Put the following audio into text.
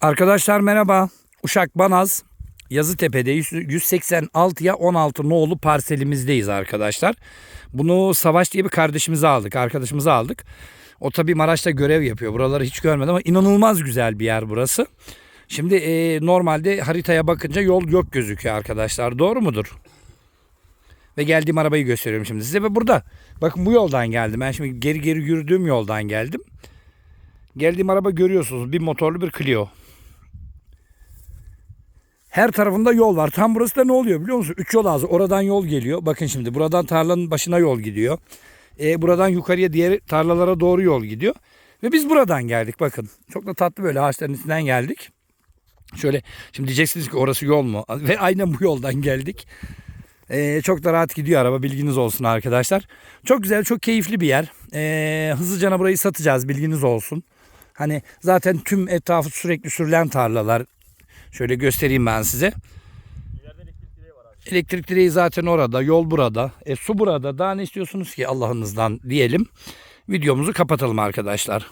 Arkadaşlar merhaba. Uşak Banaz Yazıtepe'de 186'ya 16 nolu parselimizdeyiz arkadaşlar. Bunu Savaş diye bir kardeşimize aldık, arkadaşımıza aldık. O tabi Maraş'ta görev yapıyor. Buraları hiç görmedim ama inanılmaz güzel bir yer burası. Şimdi e, normalde haritaya bakınca yol yok gözüküyor arkadaşlar. Doğru mudur? Ve geldiğim arabayı gösteriyorum şimdi size ve burada. Bakın bu yoldan geldim. Ben şimdi geri geri yürüdüğüm yoldan geldim. Geldiğim araba görüyorsunuz. Bir motorlu bir Clio. Her tarafında yol var. Tam burası da ne oluyor biliyor musun? Üç yol ağzı. Oradan yol geliyor. Bakın şimdi buradan tarlanın başına yol gidiyor. E, buradan yukarıya diğer tarlalara doğru yol gidiyor. Ve biz buradan geldik bakın. Çok da tatlı böyle ağaçların içinden geldik. Şöyle şimdi diyeceksiniz ki orası yol mu? Ve aynen bu yoldan geldik. Ee, çok da rahat gidiyor araba bilginiz olsun arkadaşlar. Çok güzel çok keyifli bir yer. Ee, hızlıca burayı satacağız bilginiz olsun. Hani zaten tüm etrafı sürekli sürülen tarlalar. Şöyle göstereyim ben size. İleride elektrik direği var abi. Elektrik direği zaten orada, yol burada, e, su burada. Daha ne istiyorsunuz ki Allah'ınızdan diyelim. Videomuzu kapatalım arkadaşlar.